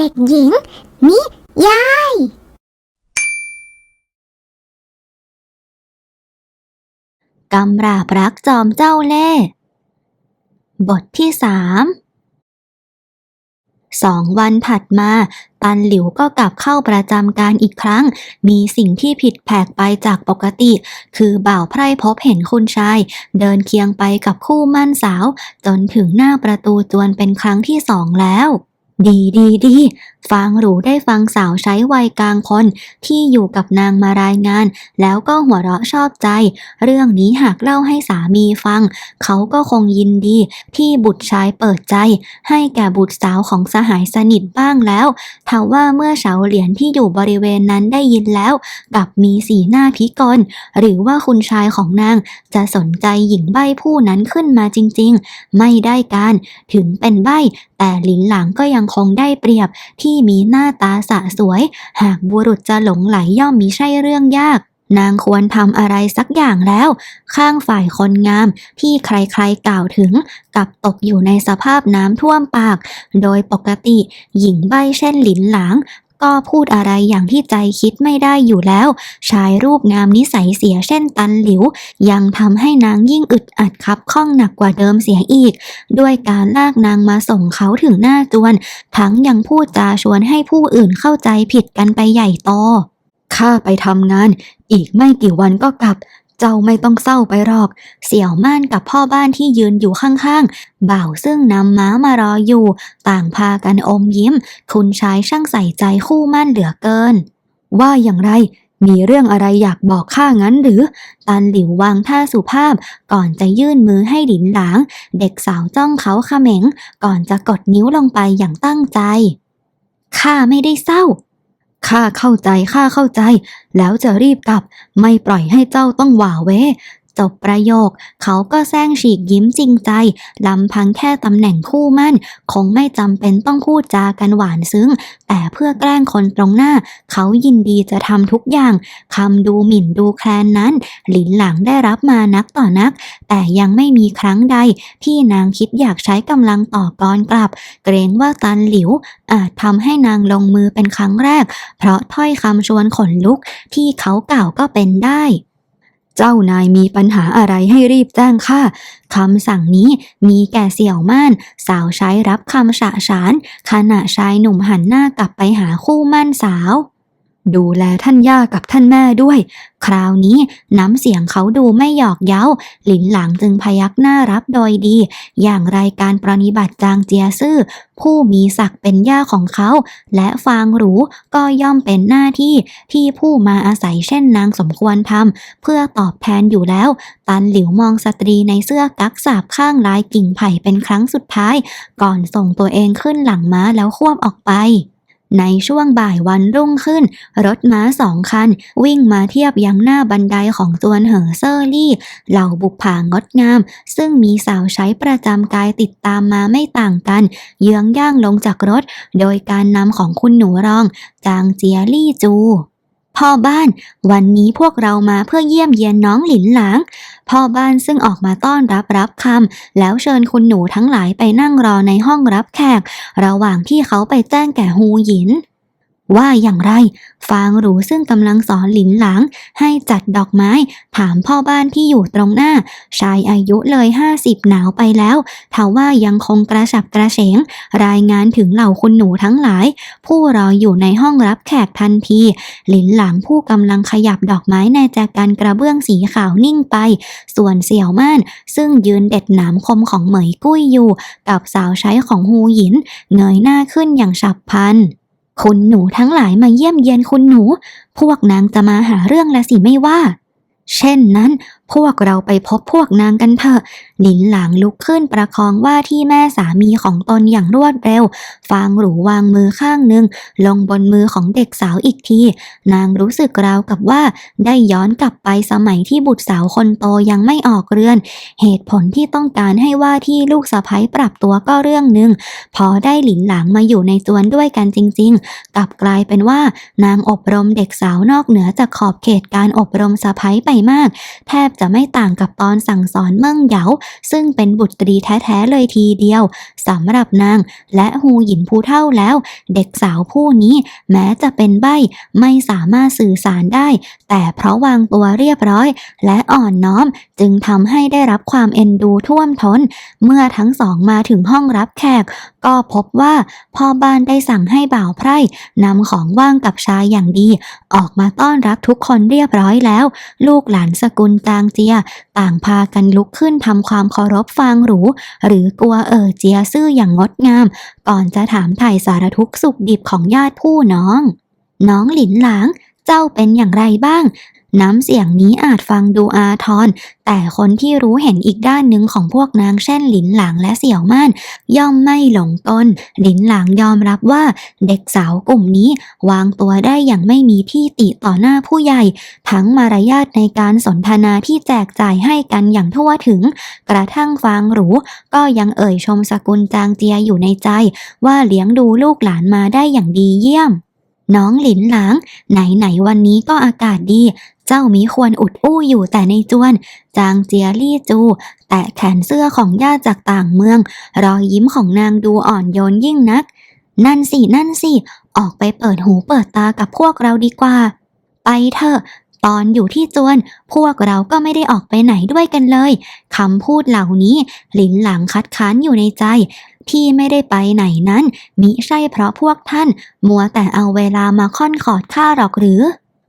เด็กหญิง นิยาย กำราบรักจอมเจ้าเล่ห์บทที่สามสองวันถัดมาตันหลิวก็กลับเข้าประจำการอีกครั้ง มีสิ่งที่ผิดแผกไปจากปกติ คือบ่าวไพร่พบเห็นคุณชาย เดินเคียงไปกับคู่มั่นสาว จนถึงหน้าประตูจวนเป็นครั้งที่สองแล้ว ดีดีดีฟางหรูได้ฟังสาวใช้วัยกลางคนที่อยู่กับนางมารายงาน แล้วก็หัวเราะชอบใจ เรื่องนี้หากเล่าให้สามีฟัง เขาก็คงยินดีที่บุตรชายเปิดใจ ให้แก่บุตรสาวของสหายสนิทบ้างแล้วทว่าเมื่อเฉาเหรียญที่อยู่บริเวณนั้นได้ยินแล้วกลับมีสีหน้าพิกลหรือว่าคุณชายของนางจะสนใจหญิงใบ้ผู้นั้นขึ้นมาจริง ๆ ไม่ได้การถึงเป็นใบ้แต่หลินหลังก็ยังคงได้เปรียบที่มีหน้าตาสะสวย หากบุรุษจะหลงไหลย่อมมิใช่เรื่องยาก นางควรทำอะไรสักอย่างแล้ว ข้างฝ่ายคนงามที่ใครๆกล่าวถึงกับตกอยู่ในสภาพน้ำท่วมปาก โดยปกติหญิงใบเช่นหลินหลาง ก็พูดอะไรอย่างที่ใจคิดไม่ได้อยู่แล้ว ชายรูปงามนิสัยเสียเช่นตันหลิว ยังทำให้นางยิ่งอึดอัดคับข้องหนักกว่าเดิมเสียอีก ด้วยการลากนางมาส่งเขาถึงหน้าจวน ทั้งยังพูดจาชวนให้ผู้อื่นเข้าใจผิดกันไปใหญ่โตข้าไปทำงาน อีกไม่กี่วันก็กลับ เจ้าไม่ต้องเศร้าไปหรอก เสี่ยวม่านกับพ่อบ้านที่ยืนอยู่ข้างๆ บ่าวซึ่งนำม้ามารออยู่ ต่างพากันอมยิ้ม คุณชายช่างใส่ใจคู่มั่นเหลือเกิน ว่าอย่างไร มีเรื่องอะไรอยากบอกข้างั้นหรือ ตันหลิววางท่าสุภาพ ก่อนจะยื่นมือให้หลินหลาง เด็กสาวจ้องเขาเขม็ง ก่อนจะกดนิ้วลงไปอย่างตั้งใจ ข้าไม่ได้เศร้า ข้าเข้าใจข้าเข้าใจ แล้วจะรีบกลับ ไม่ปล่อยให้เจ้าต้องหว่าเว จบประโยค เขาก็แซงฉีกยิ้มจริงใจลำพังแค่ตำแหน่งคู่มั่น คงไม่จำเป็นต้องพูดจากันหวานซึ้ง แต่เพื่อแกล้งคนตรงหน้า เขายินดีจะทำทุกอย่างคำดูหมิ่นดูแคลนนั้น หลินหลังได้รับมานักต่อนัก แต่ยังไม่มีครั้งใดที่นางคิดอยากใช้กำลังต่อกรกลับ เกรงว่าตันหลิว อาจทำให้นางลงมือเป็นครั้งแรก เพราะถ้อยคำชวนขนลุกที่เขากล่าวก็เป็นได้ เจ้านายมีปัญหาอะไรให้รีบแจ้งข้าคำสั่งนี้มีแก่เสี่ยวม่าน สาวใช้รับคำฉะฉานขณะชายหนุ่มหันหน้ากลับไปหาคู่มั่นสาว ดูแลท่านย่ากับท่านแม่ด้วย คราวนี้น้ำเสียงเขาดูไม่หยอกเย้า หลินหลังจึงพยักหน้ารับโดยดี อย่างไรการปรนิบัติจางเจียซื่อ ผู้มีศักดิ์เป็นย่าของเขา และฟางหรูก็ย่อมเป็นหน้าที่ที่ผู้มาอาศัยเช่นนางสมควรทำเพื่อตอบแทนอยู่แล้ว ตันหลิวมองสตรีในเสื้อกั๊กสาบข้างลายกิ่งไผ่เป็นครั้งสุดท้าย ก่อนส่งตัวเองขึ้นหลังม้าแล้วควบออกไป ในช่วงบ่ายวันรุ่งขึ้น รถม้าสองคัน วิ่งมาเทียบยังหน้าบันไดของจวนเหอเซอร์ลี่ เหล่าบุกผางดงาม ซึ่งมีสาวใช้ประจำกายติดตามมาไม่ต่างกัน เยื้องย่างลงจากรถ โดยการนำของคุณหนูรอง จางเจียลี่จู พ่อบ้าน วันนี้พวกเรามาเพื่อเยี่ยมเยียนน้องหลินหลาง พ่อบ้านซึ่งออกมาต้อนรับรับคำแล้วเชิญคุณหนูทั้งหลายไปนั่งรอในห้องรับแขก ระหว่างที่เขาไปแจ้งแก่ฮูหยิน ว่าอย่างไร ฟางหรูซึ่งกำลังสอนหลินหลาง ให้จัดดอกไม้ ถามพ่อบ้านที่อยู่ตรงหน้า ชายอายุเลยห้าสิบหนาวไปแล้วทว่ายังคงกระฉับกระเฉง รายงานถึงเหล่าคุณหนูทั้งหลาย ผู้รออยู่ในห้องรับแขกทันที หลินหลางผู้กำลังขยับดอกไม้ในแจกันกระเบื้องสีขาวนิ่งไป ส่วนเสี่ยวม่าน ซึ่งยืนเด็ดหนามคมของเหมยกุ้ยอยู่ กับสาวใช้ของฮูหยิน เงยหน้าขึ้นอย่างฉับพลัน คุณหนูทั้งหลายมาเยี่ยมเยียนคุณหนู พวกนางจะมาหาเรื่องละสิไม่ว่า เช่นนั้น พวกเราไปพบพวกนางกันเถอะหลินหลางลุกขึ้นประคองว่าที่แม่สามีของตนอย่างรวดเร็ว ฟางหรูวางมือข้างหนึ่ง ลงบนมือของเด็กสาวอีกที นางรู้สึกราวกับว่า ได้ย้อนกลับไปสมัยที่บุตรสาวคนโตยังไม่ออกเรือน เหตุผลที่ต้องการให้ว่าที่ลูกสะใภ้ปรับตัวก็เรื่องหนึ่ง พอได้หลินหลางมาอยู่ในจวนด้วยกันจริง ๆ กลับกลายเป็นว่า นางอบรมเด็กสาวนอกเหนือจากขอบเขตการอบรมสะใภ้ไปมาก แทบจะไม่ต่างกับตอนสั่งสอนเมิ่งเหยาซึ่งเป็นบุตรีแท้ๆเลยทีเดียวสำหรับนางและฮูหยินผู้เท่าแล้ว เด็กสาวผู้นี้แม้จะเป็นใบ้ไม่สามารถสื่อสารได้ แต่เพราะวางตัวเรียบร้อย และอ่อนน้อมจึงทำให้ได้รับความเอ็นดูท่วมท้น เมื่อทั้งสองมาถึงห้องรับแขก ก็พบว่าพ่อบ้านได้สั่งให้บ่าวไพร่นำของว่างกับชายอย่างดี ออกมาต้อนรับทุกคนเรียบร้อยแล้ว ลูกหลานสกุลจางเจีย ต่างพากันลุกขึ้นทำความเคารพฟางหรู หรือกลัวเอ่อเจียซื่ออย่างงดงาม ก่อนจะถามไถ่สารทุกข์สุขดิบของญาติผู้น้อง น้องหลินหลาง เจ้าเป็นอย่างไรบ้าง น้ำเสียงนี้อาจฟังดูอาทร แต่คนที่รู้เห็นอีกด้านหนึ่งของพวกนางเช่นหลินหลางและเสี่ยวม่าน ย่อมไม่หลงกลหลินหลางยอมรับว่า เด็กสาวกลุ่มนี้วางตัวได้อย่างไม่มีที่ติต่อหน้าผู้ใหญ่ ทั้งมารยาทในการสนทนาที่แจกจ่ายให้กันอย่างทั่วถึง กระทั่งฟางหรู ก็ยังเอ่ยชมสกุลจางเจียอยู่ในใจ ว่าเลี้ยงดูลูกหลานมาได้อย่างดีเยี่ยม น้องหลินหลาง ไหนๆวันนี้ก็อากาศดี เจ้ามีควรอุดอู้อยู่แต่ในจวน จางเจียลี่จู แตะแขนเสื้อของญาติจากต่างเมือง รอยยิ้มของนางดูอ่อนโยนยิ่งนัก นั่นสิ นั่นสิ ออกไปเปิดหูเปิดตากับพวกเราดีกว่า ไปเถอะ ตอนอยู่ที่จวน พวกเราก็ไม่ได้ออกไปไหนด้วยกันเลยคำพูดเหล่านี้หลินหลังคัดค้านอยู่ในใจ ที่ไม่ได้ไปไหนนั้นมิใช่เพราะพวกท่าน มัวแต่เอาเวลามาค่อนขอดข้าหรอกหรือ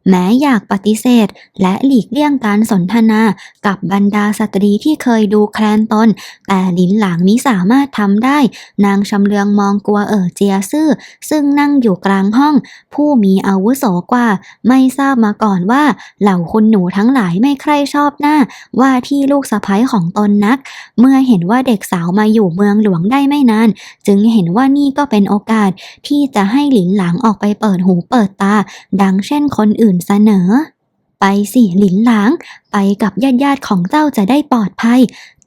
แม้อยากปฏิเสธ และหลีกเลี่ยงการสนทนากับบรรดาสตรีที่เคยดูแคลนตน แต่หลินหลางมิสามารถทำได้ นางชำเลืองมองกลัวเอ๋อเจียซื่อ ซึ่งนั่งอยู่กลางห้อง ผู้มีอาวุโสกว่า ไม่ทราบมาก่อนว่า เหล่าคุณหนูทั้งหลายไม่ใคร่ชอบหน้า ว่าที่ลูกสะใภ้ของตนนัก เมื่อเห็นว่าเด็กสาวมาอยู่เมืองหลวงได้ไม่นาน จึงเห็นว่านี่ก็เป็นโอกาสที่จะให้หลินหลางออกไปเปิดหูเปิดตา ดังเช่นคนอื่นเสนอ ไปสิหลินหลาง ไปกับญาติญาติๆของเจ้าจะได้ปลอดภัย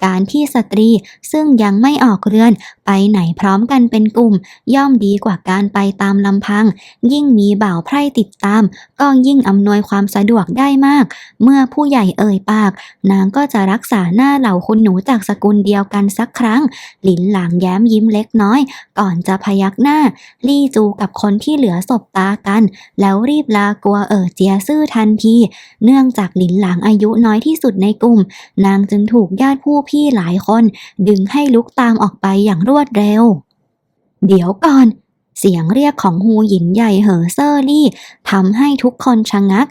การที่สตรีซึ่งยังไม่ออกเรือน ไปไหนพร้อมกันเป็นกลุ่ม ย่อมดีกว่าการไปตามลำพัง ยิ่งมีบ่าวไพร่ติดตาม ก็ยิ่งอำนวยความสะดวกได้มาก เมื่อผู้ใหญ่เอ่ยปาก นางก็จะรักษาหน้าเหล่าคุณหนูจากสกุลเดียวกันสักครั้ง หลินหลางแย้มยิ้มเล็กน้อย ก่อนจะพยักหน้า ลี่จูกับคนที่เหลือสบตากัน แล้วรีบลากลัวเอ๋อเจียซื่อทันที เนื่องจากหลินหลางอายุน้อยที่สุดในกลุ่ม นางจึงถูกญาติผู้พี่หลายคนดึงให้ลุกตามออกไปอย่างรวดเร็ว เดี๋ยวก่อน เสียงเรียกของฮูหญิงใหญ่เหอเซอร์ลี่ทำให้ทุกคนชะงัก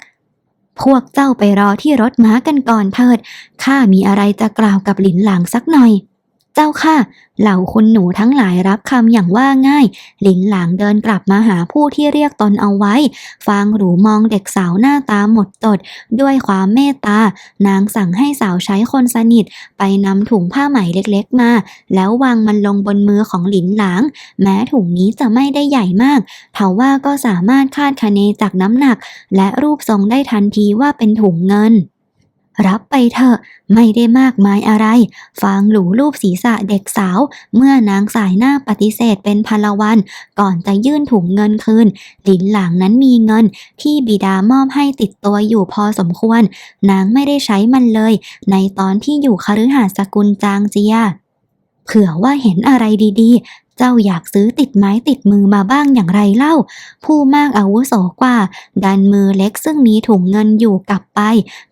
พวกเจ้าไปรอที่รถม้ากันก่อนเถิด ข้ามีอะไรจะกล่าวกับหลินหลางสักหน่อย จ้าค่ะ เหล่าคุณหนูทั้งหลายรับคำอย่างว่าง่าย หลินหลางเดินกลับมาหาผู้ที่เรียกตนเอาไว้ ฟางหรูมองเด็กสาวหน้าตาหมดจดด้วยความเมตตา นางสั่งให้สาวใช้คนสนิท ไปนำถุงผ้าไหมเล็กๆมา แล้ววางมันลงบนมือของหลินหลาง แม้ถุงนี้จะไม่ได้ใหญ่มากทว่าก็สามารถคาดคะเนจากน้ำหนัก และรูปทรงได้ทันทีว่าเป็นถุงเงิน รับไปเถอะ ไม่ได้มากมายอะไร ฟางหลูรูปศีรษะเด็กสาว เมื่อนางสายหน้าปฏิเสธเป็นพลวัน ก่อนจะยื่นถุงเงินคืนหลินหลางนั้นมีเงิน ที่บิดามอบให้ติดตัวอยู่พอสมควร นางไม่ได้ใช้มันเลย ในตอนที่อยู่คฤหาสน์สกุลจางเจียเผื่อว่าเห็นอะไรดีๆ เจ้าอยากซื้อติดไม้ติดมือมาบ้างอย่างไรเล่า ผู้มากอาวุโสกว่า ดันมือเล็กซึ่งมีถุงเงินอยู่กลับไป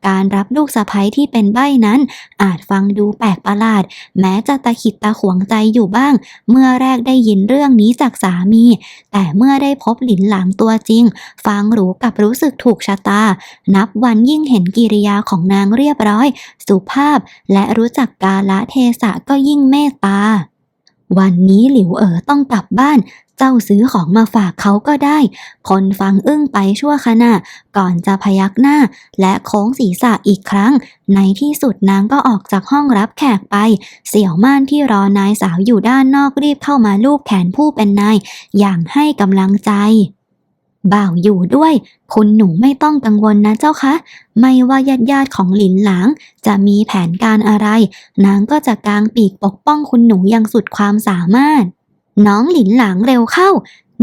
การรับลูกสะใภ้ที่เป็นใบ้นั้น อาจฟังดูแปลกประหลาด แม้จะตะขิดตะขวงใจอยู่บ้าง เมื่อแรกได้ยินเรื่องนี้จากสามี แต่เมื่อได้พบหลินหลางตัวจริง ฟังรู้กับรู้สึกถูกชะตา นับวันยิ่งเห็นกิริยาของนางเรียบร้อย สุภาพและรู้จักกาละเทศะก็ยิ่งเมตตา วันนี้หลิวเอ๋อต้องกลับบ้าน เจ้าซื้อของมาฝากเขาก็ได้ คนฟังอึ้งไปชั่วขณะ ก่อนจะพยักหน้า และโค้งศีรษะอีกครั้ง ในที่สุดนางก็ออกจากห้องรับแขกไป เสี่ยวม่านที่รอนายสาวอยู่ด้านนอกรีบเข้ามาลูบแขนผู้เป็นนาย อย่างให้กำลังใจ บ่าวอยู่ด้วย คุณหนูไม่ต้องกังวลนะเจ้าคะ ไม่ว่าญาติญาติของหลินหลาง จะมีแผนการอะไร นางก็จะกางปีกปกป้องคุณหนูอย่างสุดความสามารถ น้องหลินหลางเร็วเข้า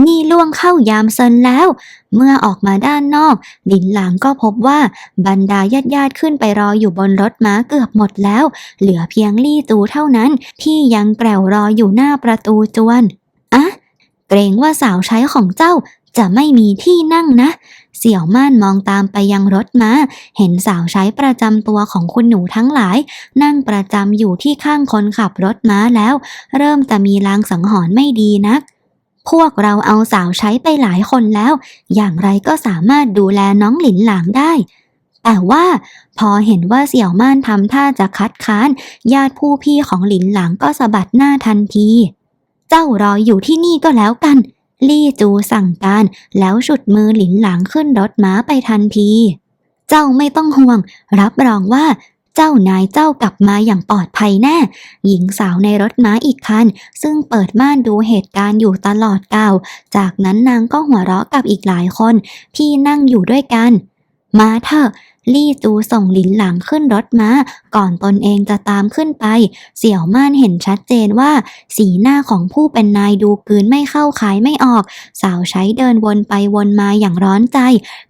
นี่ล่วงเข้ายามเซินแล้ว เมื่อออกมาด้านนอก หลินหลางก็พบว่าบรรดาญาติญาติขึ้นไปรออยู่บนรถม้าเกือบหมดแล้ว เหลือเพียงลี่ตูเท่านั้น ที่ยังแกวรออยู่หน้าประตูจวนอะเกรงว่าสาวใช้ของเจ้า จะไม่มีที่นั่งนะ เสี่ยวม่านมองตามไปยังรถม้า เห็นสาวใช้ประจำตัวของคุณหนูทั้งหลาย นั่งประจำอยู่ที่ข้างคนขับรถม้าแล้ว เริ่มจะมีลางสังหรณ์ไม่ดีนัก พวกเราเอาสาวใช้ไปหลายคนแล้ว อย่างไรก็สามารถดูแลน้องหลินหลางได้แต่ว่าพอเห็นว่าเสี่ยวม่านทำท่าจะคัดค้าน ญาติผู้พี่ของหลินหลางก็สะบัดหน้าทันที เจ้ารออยู่ที่นี่ก็แล้วกัน ลี่จูสั่งการแล้วฉุดมือหลินหลังขึ้นรถม้าไปทันที เจ้าไม่ต้องห่วง รับรองว่าเจ้านายเจ้ากลับมาอย่างปลอดภัยแน่ หญิงสาวในรถม้าอีกคัน ซึ่งเปิดม่านดูเหตุการณ์อยู่ตลอดเกาจากนั้นนางก็หัวเราะกับอีกหลายคนที่นั่งอยู่ด้วยกัน มาเถอะลี่จูส่งหลินหลังขึ้นรถม้า ก่อนตนเองจะตามขึ้นไป เสี่ยวม่านเห็นชัดเจนว่า สีหน้าของผู้เป็นนายดูกลืนไม่เข้าขายไม่ออก สาวใช้เดินวนไปวนมาอย่างร้อนใจ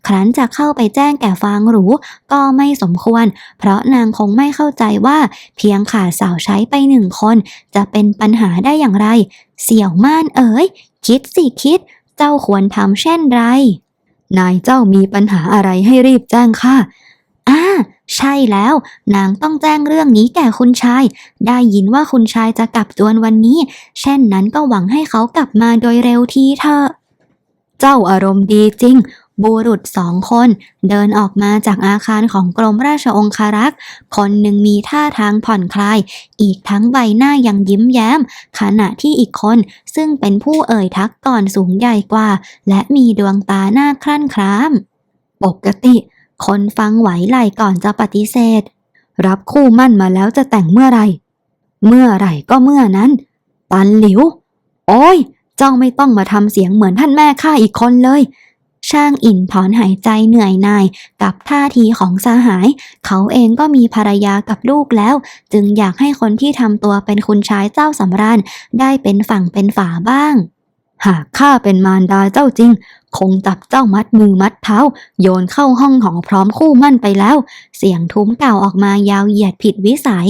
ครั้นจะเข้าไปแจ้งแก่ฟางหรู ก็ไม่สมควร เพราะนางคงไม่เข้าใจว่า เพียงขาดสาวใช้ไปหนึ่งคน จะเป็นปัญหาได้อย่างไร เสี่ยวม่านเอ๋ยคิดสิคิด เจ้าควรทำเช่นไร นายเจ้ามีปัญหาอะไรให้รีบแจ้งข้าอ่าใช่แล้ว นางต้องแจ้งเรื่องนี้แก่คุณชาย ได้ยินว่าคุณชายจะกลับจวนวันนี้ เช่นนั้นก็หวังให้เขากลับมาโดยเร็วทีเถอะ เจ้าอารมณ์ดีจริง บุรุษสองคน เดินออกมาจากอาคารของกรมราชองคารักษ์คนหนึ่งมีท่าทางผ่อนคลาย อีกทั้งใบหน้ายังยิ้มแย้ม ขณะที่อีกคนซึ่งเป็นผู้เอ่ยทักก่อนสูงใหญ่กว่า และมีดวงตาหน้าคลั่นคล้าม ปกติ คนฟังไหวไหลก่อนจะปฏิเสธ รับคู่มั่นมาแล้วจะแต่งเมื่อไหร่ เมื่อไหร่ก็เมื่อนั้นปันหลิว โอ้ยเจ้าไม่ต้องมาทำเสียงเหมือนท่านแม่ข้าอีกคนเลย ช่างอินถอนหายใจเหนื่อยหน่ายกับท่าทีของสหาย เขาเองก็มีภรรยากับลูกแล้ว จึงอยากให้คนที่ทำตัวเป็นคุณชายเจ้าสำราญได้เป็นฝั่งเป็นฝาบ้าง หากข้าเป็นมารดาเจ้าจริง คงจับเจ้ามัดมือมัดเท้า โยนเข้าห้องหอพร้อมคู่มั่นไปแล้ว เสียงทุ้มเก่าออกมายาวเหยียดผิดวิสัย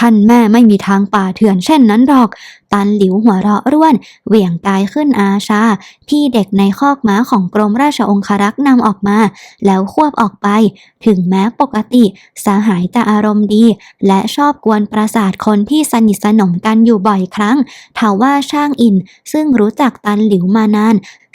ท่านแม่ไม่มีทางป่าเถื่อนเช่นนั้นหรอก ตันหลิวหัวเราะร่วน เหวี่ยงกายขึ้นอาชาที่เด็กในคอกม้าของกรมราชองครักษ์นำออกมา แล้วควบออกไป ถึงแม้ปกติสาหายจะอารมณ์ดี และชอบกวนประสาทคนที่สนิทสนมกันอยู่บ่อยครั้งทว่าช่างอิน ซึ่งรู้จักตันหลิวมานาน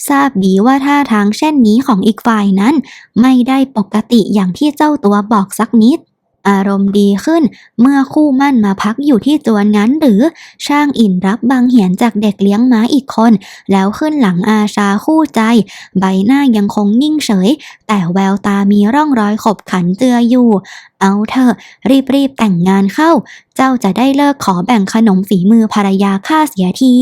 ทราบดีว่าท่าทางเช่นนี้ของอีกฝ่ายนั้น ไม่ได้ปกติอย่างที่เจ้าตัวบอกสักนิด อารมณ์ดีขึ้น เมื่อคู่มั่นมาพักอยู่ที่จวนงั้นหรือ ช่างอินรับบางเหียนจากเด็กเลี้ยงม้าอีกคน แล้วขึ้นหลังอาชาคู่ใจ ใบหน้ายังคงนิ่งเฉย แต่แววตามีร่องรอยขบขันเจืออยู่ เอาเถอะรีบๆแต่งงานเข้า เจ้าจะได้เลิกขอแบ่งขนมฝีมือภรรยาข้าเสียที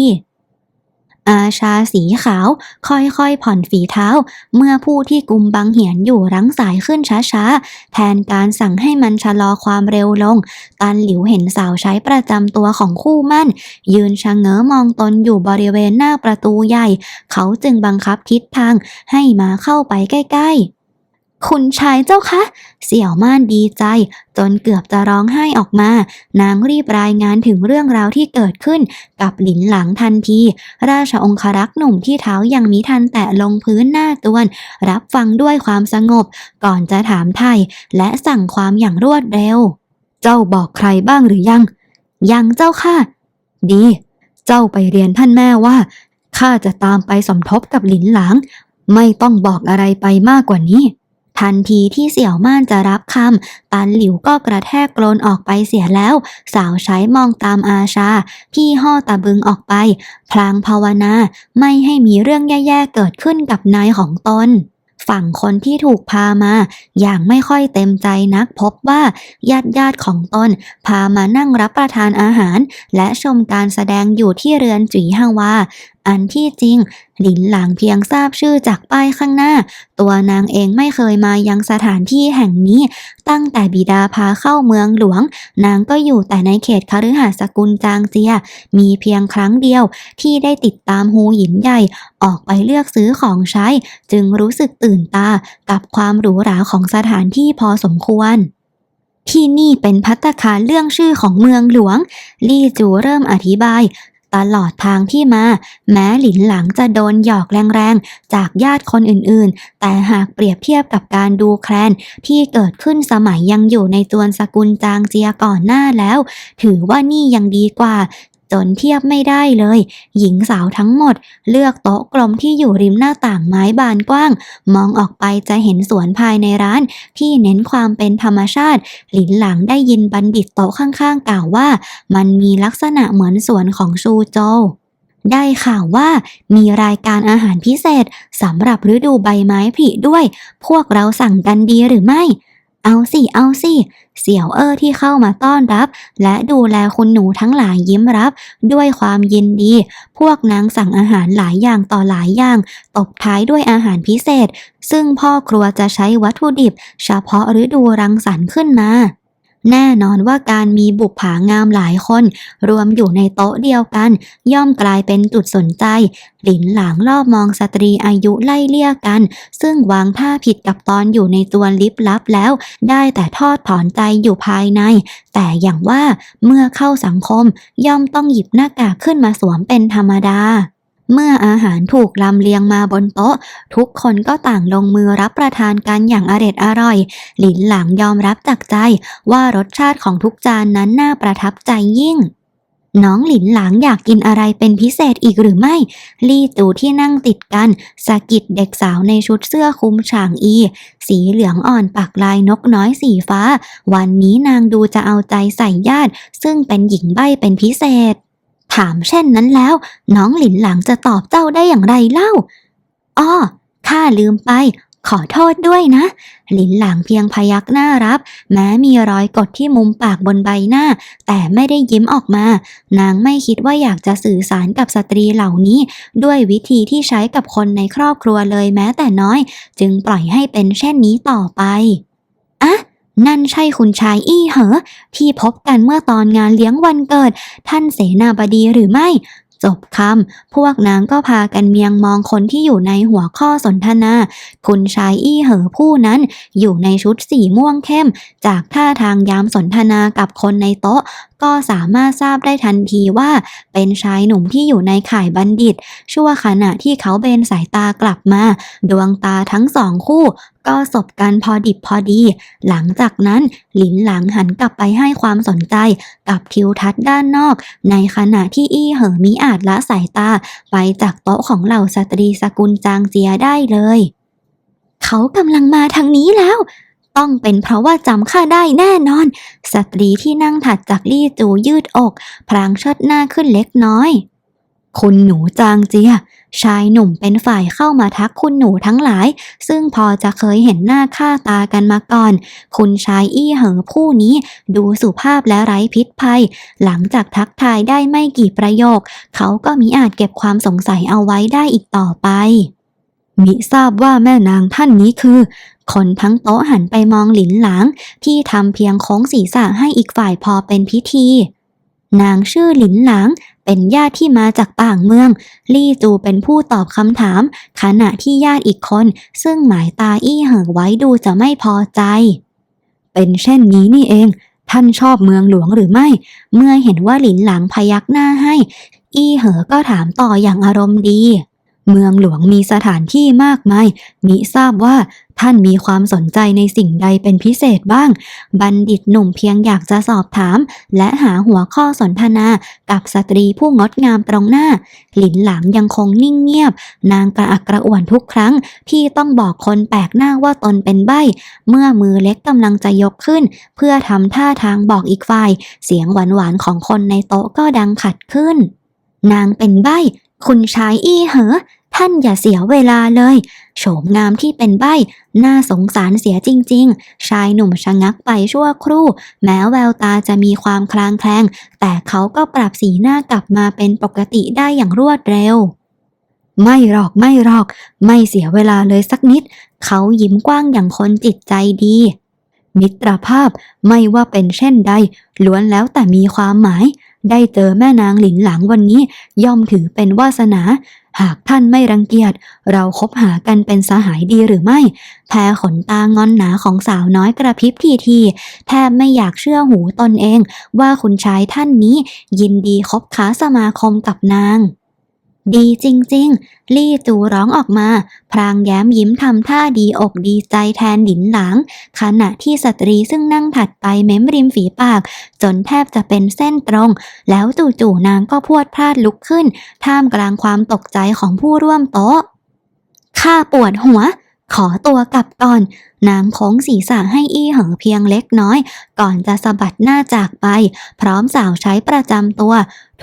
อาชาสีขาว ค่อยๆผ่อนฝีเท้า เมื่อผู้ที่กุมบังเหียนอยู่รั้งสายขึ้นช้าๆ แทนการสั่งให้มันชะลอความเร็วลง ตันหลิวเห็นสาวใช้ประจำตัวของคู่มั่น ยืนชะเง้อมองตนอยู่บริเวณหน้าประตูใหญ่ เขาจึงบังคับทิศทางให้มาเข้าไปใกล้ๆ คุณชายเจ้าคะ เสี่ยวม่านดีใจ จนเกือบจะร้องไห้ออกมา นางรีบรายงานถึงเรื่องราวที่เกิดขึ้นกับหลินหลังทันที ราชองครักษ์หนุ่มที่เท้ายังมิทันแตะลงพื้นหน้าตวน รับฟังด้วยความสงบ ก่อนจะถามไทย และสั่งความอย่างรวดเร็ว เจ้าบอกใครบ้างหรือยัง ยังเจ้าค่ะ ดี เจ้าไปเรียนท่านแม่ว่าข้าจะตามไปสมทบกับหลินหลางไม่ต้องบอกอะไรไปมากกว่านี้ ทันทีที่เสี่ยวม่านจะรับคำตันหลิวก็กระแทกโกลนออกไปเสียแล้ว สาวใช้มองตามอาชา พี่ห่อตะบึงออกไป พลางภาวนาไม่ให้มีเรื่องแย่ๆเกิดขึ้นกับนายของตนฝั่งคนที่ถูกพามา อย่างไม่ค่อยเต็มใจนักพบว่าญาติญาติๆของตน พามานั่งรับประทานอาหาร และชมการแสดงอยู่ที่เรือนจุ๋ยฮังวาอันที่จริง หลินหลางเพียงทราบชื่อจากป้ายข้างหน้า ตัวนางเองไม่เคยมายังสถานที่แห่งนี้ ตั้งแต่บิดาพาเข้าเมืองหลวง นางก็อยู่แต่ในเขตคฤหาสกุลจางเจีย มีเพียงครั้งเดียวที่ได้ติดตามฮูหยินใหญ่ ออกไปเลือกซื้อของใช้ จึงรู้สึกตื่นตากับความหรูหราของสถานที่พอสมควรที่นี่เป็นพัตตาคาเรื่องชื่อของเมืองหลวง ลี่จูเริ่มอธิบาย ตลอดทางที่มา แม้หลินหลังจะโดนหยอกแรงๆ จากญาติคนอื่นๆ แต่หากเปรียบเทียบกับการดูแคลนที่เกิดขึ้นสมัยยังอยู่ในจวนสกุลจางเจียก่อนหน้าแล้ว ถือว่านี่ยังดีกว่า จนเทียบไม่ได้เลย หญิงสาวทั้งหมด เลือกโต๊ะกลมที่อยู่ริมหน้าต่างไม้บานกว้าง มองออกไปจะเห็นสวนภายในร้าน ที่เน้นความเป็นธรรมชาติ หลินหลังได้ยินบัณฑิตโต๊ะข้างๆกล่าวว่า มันมีลักษณะเหมือนสวนของชูโจได้ข่าวว่ามีรายการอาหารพิเศษสำหรับฤดูใบไม้ผลิด้วย พวกเราสั่งกันดีหรือไม่ เอาสิ เอาสิ เสี่ยวเอ้อที่เข้ามาต้อนรับ และดูแลคุณหนูทั้งหลายยิ้มรับ ด้วยความยินดี พวกนางสั่งอาหารหลายอย่างต่อหลายอย่าง ตบท้ายด้วยอาหารพิเศษ ซึ่งพ่อครัวจะใช้วัตถุดิบ เฉพาะฤดูรังสรรค์ขึ้นมา แน่นอนว่าการมีบุปผางามหลายคน รวมอยู่ในโต๊ะเดียวกัน ย่อมกลายเป็นจุดสนใจ หลินหลางรอบมองสตรีอายุไล่เลี่ยกัน ซึ่งวางท่าผิดกับตอนอยู่ในจวลิบลับแล้ว ได้แต่ทอดถอนใจอยู่ภายใน แต่อย่างว่าเมื่อเข้าสังคมย่อมต้องหยิบหน้ากากขึ้นมาสวมเป็นธรรมดา เมื่ออาหารถูกลำเลียงมาบนโต๊ะ ทุกคนก็ต่างลงมือรับประทานกันอย่างอร็ดอร่อย หลินหลางยอมรับจากใจว่ารสชาติของทุกจานนั้นน่าประทับใจยิ่ง น้องหลินหลางอยากกินอะไรเป็นพิเศษอีกหรือไม่ ลี่จูที่นั่งติดกันสะกิดเด็กสาวในชุดเสื้อคลุมฉางอี สีเหลืองอ่อนปักลายนกน้อยสีฟ้า วันนี้นางดูจะเอาใจใส่ญาติ ซึ่งเป็นหญิงใบ้เป็นพิเศษ ถามเช่นนั้นแล้ว น้องหลินหลังจะตอบเจ้าได้อย่างไรเล่า อ้อ ข้าลืมไป ขอโทษด้วยนะ หลินหลังเพียงพยักหน้ารับ แม้มีรอยกดที่มุมปากบนใบหน้า แต่ไม่ได้ยิ้มออกมา นางไม่คิดว่าอยากจะสื่อสารกับสตรีเหล่านี้ ด้วยวิธีที่ใช้กับคนในครอบครัวเลยแม้แต่น้อย จึงปล่อยให้เป็นเช่นนี้ต่อไป อะ นั่นใช่คุณชายอี้เหอ ที่พบกันเมื่อตอนงานเลี้ยงวันเกิด ท่านเสนาบดีหรือไม่ จบคำพวกนางก็พากันเมียงมองคนที่อยู่ในหัวข้อสนทนา คุณชายอี้เหอผู้นั้นอยู่ในชุดสีม่วงเข้ม จากท่าทางยามสนทนากับคนในโต๊ะ ก็สามารถทราบได้ทันทีว่าเป็นชายหนุ่มที่อยู่ในข่ายบัณฑิต ชั่วขณะที่เขาเบนสายตากลับมา ดวงตาทั้งสองคู่ก็สบกันพอดิบพอดี หลังจากนั้นหลินหลังหันกลับไปให้ความสนใจกับทิวทัศน์ด้านนอก ในขณะที่อี้เหอมิอาจละสายตา ไปจากโต๊ะของเหล่าสตรีสกุลจางเจียได้เลย เขากำลังมาทางนี้แล้ว ต้องเป็นเพราะว่าจำข้าได้แน่นอน สตรีที่นั่งถัดจากลี่จูยืดอก พลางเชิดหน้าขึ้นเล็กน้อย คุณหนูจางเจีย ชายหนุ่มเป็นฝ่ายเข้ามาทักคุณหนูทั้งหลาย ซึ่งพอจะเคยเห็นหน้าค่าตากันมาก่อน คุณชายอี้เหอผู้นี้ดูสุภาพและไร้พิษภัย หลังจากทักทายได้ไม่กี่ประโยค เขาก็มิอาจเก็บความสงสัยเอาไว้ได้อีกต่อไปมิทราบว่าแม่นางท่านนี้คือ คนทั้งโต๊ะหันไปมองหลินหลาง ที่ทำเพียงโค้งศีรษะให้อีกฝ่ายพอเป็นพิธี นางชื่อหลินหลาง เป็นญาติที่มาจากต่างเมือง ลี่จูเป็นผู้ตอบคำถาม ขณะที่ญาติอีกคน ซึ่งหมายตาอี้เหอไว้ดูจะไม่พอใจ เป็นเช่นนี้นี่เอง ท่านชอบเมืองหลวงหรือไม่ เมื่อเห็นว่าหลินหลางพยักหน้าให้ อี้เหอก็ถามต่ออย่างอารมณ์ดี เมืองหลวงมีสถานที่มากมาย มิทราบว่าท่านมีความสนใจในสิ่งใดเป็นพิเศษบ้าง บัณฑิตหนุ่มเพียงอยากจะสอบถาม และหาหัวข้อสนทนากับสตรีผู้งดงามตรงหน้า หลินหลังยังคงนิ่งเงียบ นางกระอักกระอ่วนทุกครั้ง ที่ต้องบอกคนแปลกหน้าว่าตนเป็นใบ เมื่อมือเล็กกำลังจะยกขึ้น เพื่อทำท่าทางบอกอีกฝ่าย เสียงหวานๆของคนในโต๊ะก็ดังขัดขึ้นนางเป็นใบ คุณชายอี้เหอ ท่านอย่าเสียเวลาเลย โฉมงามที่เป็นใบ้ น่าสงสารเสียจริง ๆ ชายหนุ่มชะงักไปชั่วครู่ แม้แววตาจะมีความคลางแคลง แต่เขาก็ปรับสีหน้ากลับมาเป็นปกติได้อย่างรวดเร็ว ไม่หรอกไม่หรอก ไม่เสียเวลาเลยสักนิด เขายิ้มกว้างอย่างคนจิตใจดีมิตรภาพไม่ว่าเป็นเช่นใด ล้วนแล้วแต่มีความหมาย ได้เจอแม่นางหลินหลังวันนี้ ย่อมถือเป็นวาสนา หากท่านไม่รังเกียจ เราคบหากันเป็นสหายดีหรือไม่ แพรขนตางอนหนาของสาวน้อยกระพริบทีที แทบไม่อยากเชื่อหูตนเอง ว่าคุณชายท่านนี้ยินดีคบค้าสมาคมกับนาง ดีจริง ๆ ลี่จูร้องออกมา พรางแย้มยิ้มทำท่าดีอกดีใจแทนหลินหลาง ขณะที่สตรีซึ่งนั่งถัดไปเม้มริมฝีปาก จนแทบจะเป็นเส้นตรง แล้วจู่ๆนางก็พรวดพลาดลุกขึ้น ท่ามกลางความตกใจของผู้ร่วมโต๊ะข้าปวดหัว ขอตัวกลับก่อน นางโค้งศีรษะให้อี้เหอเพียงเล็กน้อย ก่อนจะสะบัดหน้าจากไป พร้อมสาวใช้ประจำตัว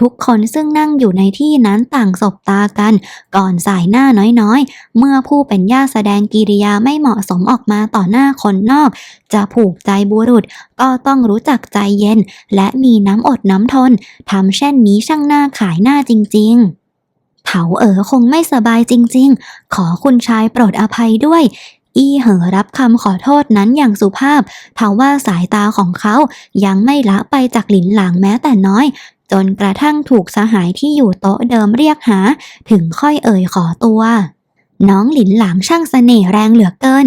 ทุกคนซึ่งนั่งอยู่ในที่นั้นต่างสบตากัน ก่อนสายหน้าน้อยๆ เมื่อผู้เป็นญาแสดงกิริยาไม่เหมาะสมออกมาต่อหน้าคนนอก จะผูกใจบุรุษก็ต้องรู้จักใจเย็น และมีน้ำอดน้ำทนทำเช่นนี้ช่างหน้าขายหน้าจริง ๆ เถาเอ๋อคงไม่สบายจริงๆ ขอคุณชายโปรดอภัยด้วย อี้เหอรับคำขอโทษนั้นอย่างสุภาพทว่าสายตาของเขายังไม่ละไปจากหลินหลางแม้แต่น้อย จนกระทั่งถูกสหายที่อยู่โต๊ะเดิมเรียกหา ถึงค่อยเอ่ยขอตัว น้องหลินหลางช่างเสน่ห์แรงเหลือเกิน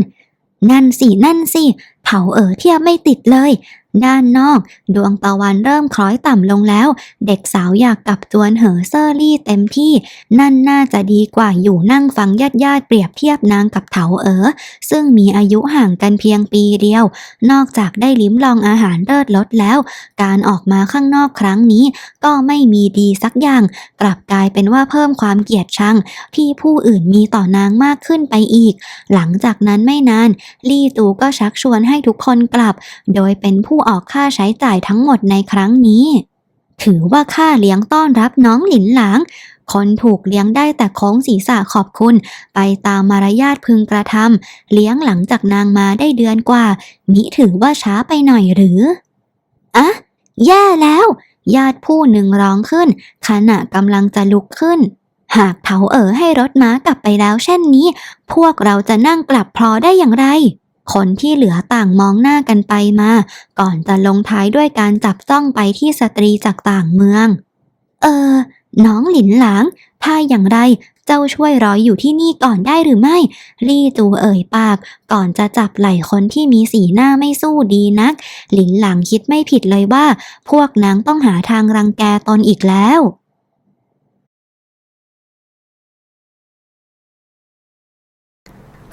นั่นสินั่นสิเถาเอ๋อเทียบไม่ติดเลย ด้านนอก ดวงตะวันเริ่มคล้อยต่ำลงแล้ว เด็กสาวอยากกลับจวนเหอเซอร์รี่เต็มที่ นั่นน่าจะดีกว่าอยู่นั่งฟังญาติญาติๆเปรียบเทียบนางกับเถาเอ๋อซึ่งมีอายุห่างกันเพียงปีเดียว นอกจากได้ลิ้มลองอาหารเลิศรสแล้ว การออกมาข้างนอกครั้งนี้ ก็ไม่มีดีสักอย่าง กลับกลายเป็นว่าเพิ่มความเกลียดชัง ที่ผู้อื่นมีต่อนางมากขึ้นไปอีก หลังจากนั้นไม่นาน ลี่ตูก็ชักชวนให้ทุกคนกลับ โดยเป็นผู้ออกค่าใช้จ่ายทั้งหมดในครั้งนี้ ถือว่าค่าเลี้ยงต้อนรับน้องหลินหลาง คนถูกเลี้ยงได้แต่โค้งศีรษะขอบคุณ ไปตามมารยาทพึงกระทำเลี้ยงหลังจากนางมาได้เดือนกว่า มิถือว่าช้าไปหน่อยหรืออะแย่แล้ว ญาติผู้หนึ่งร้องขึ้น ขณะกำลังจะลุกขึ้น หากเถาเอ๋อให้รถม้ากลับไปแล้วเช่นนี้ พวกเราจะนั่งกลับพลอได้อย่างไร คนที่เหลือต่างมองหน้ากันไปมา ก่อนจะลงท้ายด้วยการจับจ้องไปที่สตรีจากต่างเมือง เออ น้องหลินหลาง ถ้าอย่างไรเจ้าช่วยรออยู่ที่นี่ก่อนได้หรือไม่ ลี่จูเอ่ยปาก ก่อนจะจับไหล่คนที่มีสีหน้าไม่สู้ดีนัก หลินหลางคิดไม่ผิดเลยว่า พวกนางต้องหาทางรังแกตนอีกแล้ว